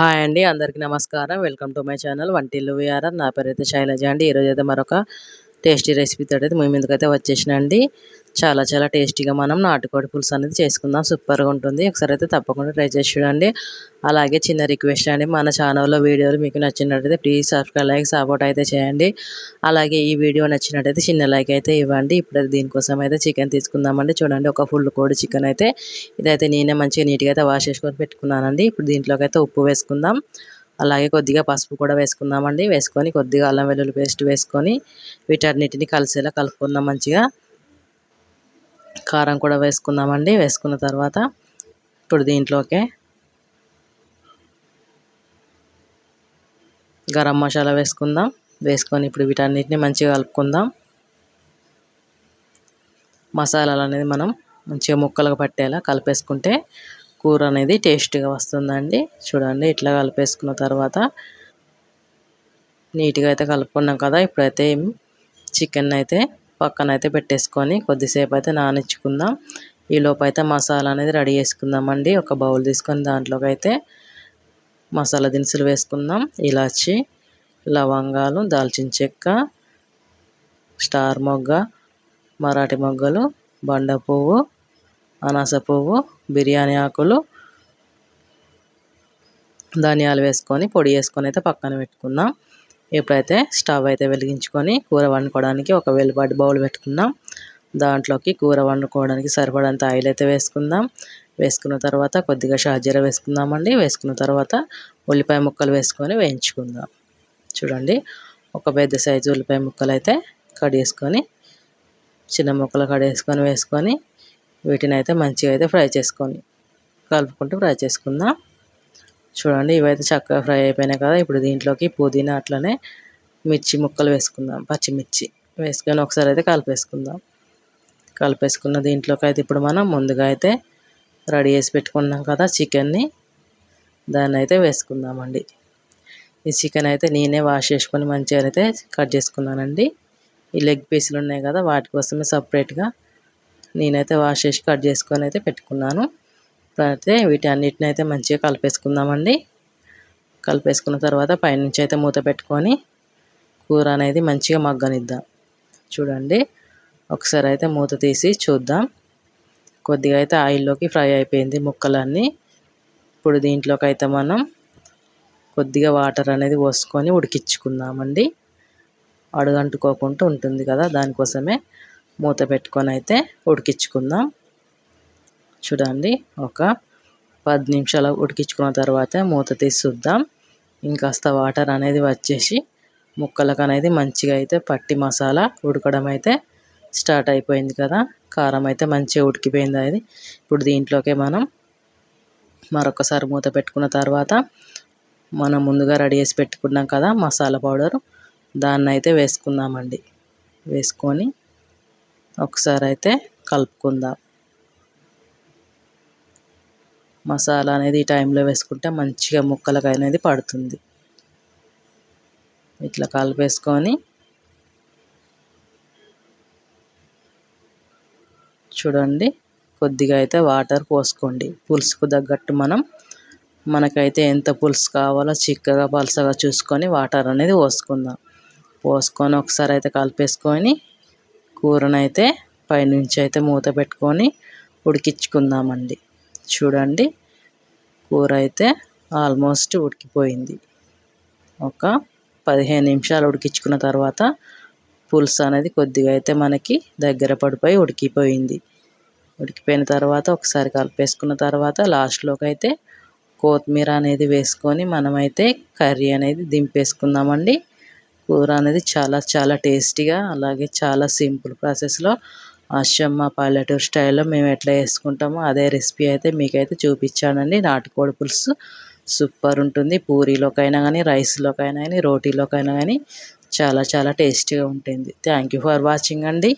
Hi అండి అందరికీ నమస్కారం. Welcome to my channel Vantillu VRR నా పేరు అయితే శైలజ అండి. ఈరోజు అయితే మరొక టేస్టీ రెసిపీతో అయితే మేము ఎందుకైతే వచ్చేసిన అండి చాలా చాలా టేస్టీగా మనం నాటుకోడి పులుసు అనేది చేసుకుందాం. సూపర్గా ఉంటుంది. ఒకసారి అయితే తప్పకుండా ట్రై చేసి చూడండి. అలాగే చిన్న రిక్వెస్ట్ అండి మన ఛానల్లో వీడియోలు మీకు నచ్చినట్టయితే ప్లీజ్ సబ్స్క్రైబ్ లైక్ సపోర్ట్ అయితే చేయండి. అలాగే ఈ వీడియో నచ్చినట్టయితే చిన్న లైక్ అయితే ఇవ్వండి. ఇప్పుడు దీనికోసం అయితే చికెన్ తీసుకుందామండి. చూడండి ఒక ఫుల్ కోడి చికెన్ అయితే ఇదైతే నేనే మంచిగా నీట్గా అయితే వాష్ చేసుకొని పెట్టుకున్నానండి. ఇప్పుడు దీంట్లోకి అయితే ఉప్పు వేసుకుందాం. అలాగే కొద్దిగా పసుపు కూడా వేసుకుందామండి. వేసుకొని కొద్దిగా అల్లం వెల్లుల్లి పేస్ట్ వేసుకొని వీటన్నిటిని కలిసేలా కలుపుకుందాం మంచిగా. కారం కూడా వేసుకుందామండి. వేసుకున్న తర్వాత ఇప్పుడు దీంట్లోకే గరం మసాలా వేసుకుందాం. వేసుకొని ఇప్పుడు వీటన్నిటిని మంచిగా కలుపుకుందాం. మసాలాలు అనేది మనం మంచిగా ముక్కలుగా పట్టేలా కలిపేసుకుంటే కూర అనేది టేస్ట్గా వస్తుందండి. చూడండి ఇట్లా కలిపేసుకున్న తర్వాత నీట్గా అయితే కలుపుకున్నాం కదా. ఇప్పుడైతే చికెన్ అయితే పక్కన అయితే పెట్టేసుకొని కొద్దిసేపు అయితే నానిచ్చుకుందాం. ఈ అయితే మసాలా అనేది రెడీ చేసుకుందామండి. ఒక బౌల్ తీసుకొని దాంట్లోకి అయితే మసాలా దినుసులు వేసుకుందాం. ఇలాచి లవంగాలు దాల్చిన చెక్క స్టార్ మొగ్గ మరాఠీ మొగ్గలు బండ పువ్వు అనాస పువ్వు బిర్యానీ ఆకులు ధనియాలు వేసుకొని పొడి వేసుకొని అయితే పక్కన పెట్టుకుందాం. ఇప్పుడైతే స్టవ్ అయితే వెలిగించుకొని కూర వండుకోవడానికి ఒక వెలుపాటి బౌల్ పెట్టుకుందాం. దాంట్లోకి కూర వండుకోవడానికి సరిపడంత ఆయిల్ అయితే వేసుకుందాం. వేసుకున్న తర్వాత కొద్దిగా షాజీర వేసుకుందామండి. వేసుకున్న తర్వాత ఉల్లిపాయ ముక్కలు వేసుకొని వేయించుకుందాం. చూడండి ఒక పెద్ద సైజు ఉల్లిపాయ ముక్కలు అయితే కట్ చేసుకొని చిన్న ముక్కలు కట్ చేసుకొని వేసుకొని వీటిని అయితే మంచిగా అయితే ఫ్రై చేసుకొని కలుపుకుంటూ ఫ్రై చేసుకుందాం. చూడండి ఇవైతే చక్కగా ఫ్రై అయిపోయినాయి కదా. ఇప్పుడు దీంట్లోకి పుదీనా అట్లనే మిర్చి ముక్కలు వేసుకుందాం పచ్చిమిర్చి వేసుకొని ఒకసారి అయితే కలిపేసుకుందాం. కలిపేసుకున్న దీంట్లోకి అయితే ఇప్పుడు మనం ముందుగా అయితే రెడీ చేసి పెట్టుకున్నాం కదా చికెన్ని. దాన్ని అయితే వేసుకుందామండి. ఈ చికెన్ అయితే నేనే వాష్ చేసుకొని మంచిగా అయితే కట్ చేసుకున్నానండి. ఈ లెగ్ పీసులు ఉన్నాయి కదా వాటి కోసమే సపరేట్గా నేనైతే వాష్ చేసి కట్ చేసుకొని అయితే పెట్టుకున్నాను. అయితే వీటి అన్నిటిని అయితే మంచిగా కలిపేసుకుందామండి. కలిపేసుకున్న తర్వాత పైనుంచి అయితే మూత పెట్టుకొని కూర అనేది మంచిగా మగ్గనిద్దాం. చూడండి ఒకసారి అయితే మూత తీసి చూద్దాం. కొద్దిగా అయితే ఆయిల్లోకి ఫ్రై అయిపోయింది ముక్కలన్నీ. ఇప్పుడు దీంట్లోకి అయితే మనం కొద్దిగా వాటర్ అనేది పోసుకొని ఉడికించుకుందామండి. అడుగంటుకోకుండా ఉంటుంది కదా దానికోసమే మూత పెట్టుకొని అయితే ఉడికించుకుందాం. చూడండి ఒక పది నిమిషాలు ఉడికించుకున్న తర్వాత మూత తీసి చూద్దాం. ఇంకాస్త వాటర్ అనేది వచ్చేసి ముక్కలకు అనేది మంచిగా అయితే పట్టి మసాలా ఉడకడం అయితే స్టార్ట్ అయిపోయింది కదా. కారం అయితే మంచిగా ఉడికిపోయింది అది. ఇప్పుడు దీంట్లోకి మనం మరొకసారి మూత పెట్టుకున్న తర్వాత మనం ముందుగా రెడీ చేసి పెట్టుకున్నాం కదా మసాలా పౌడర్. దాన్ని అయితే వేసుకుందామండి. వేసుకొని ఒకసారి అయితే కలుపుకుందాం. మసాలా అనేది ఈ టైంలో వేసుకుంటే మంచిగా ముక్కలకు అనేది పడుతుంది. ఇట్లా కలిపేసుకొని చూడండి కొద్దిగా అయితే వాటర్ పోసుకోండి. పులుసుకు తగ్గట్టు మనం మనకైతే ఎంత పులుసు కావాలో చిక్కగా పలసగా చూసుకొని వాటర్ అనేది పోసుకుందాం. పోసుకొని ఒకసారి అయితే కలిపేసుకొని కూరనైతే పైనుంచి అయితే మూత పెట్టుకొని ఉడికించుకుందామండి. చూడండి. కూర అయితే ఆల్మోస్ట్ ఉడికిపోయింది. ఒక పదిహేను నిమిషాలు ఉడికించుకున్న తర్వాత పులుసు అనేది కొద్దిగా అయితే మనకి దగ్గర పడిపోయి ఉడికిపోయింది. ఉడికిపోయిన తర్వాత ఒకసారి కలిపేసుకున్న తర్వాత లాస్ట్లోకి అయితే కొత్తిమీర అనేది వేసుకొని మనమైతే కర్రీ అనేది దింపేసుకుందామండి. కూర అనేది చాలా చాలా టేస్టీగా అలాగే చాలా సింపుల్ ప్రాసెస్లో అచ్చమ్మ పల్లెటూరు స్టైల్లో మేము ఎట్లా చేసుకుంటామో అదే రెసిపీ అయితే మీకైతే చూపించానండి. నాటుకోడి పులుసు సూపర్ ఉంటుంది. పూరీలోకైనా కానీ రైస్లోకైనా కానీ రోటీలోకైనా కానీ చాలా చాలా టేస్టీగా ఉంటుంది. థ్యాంక్ యూ ఫర్ వాచింగ్ అండి.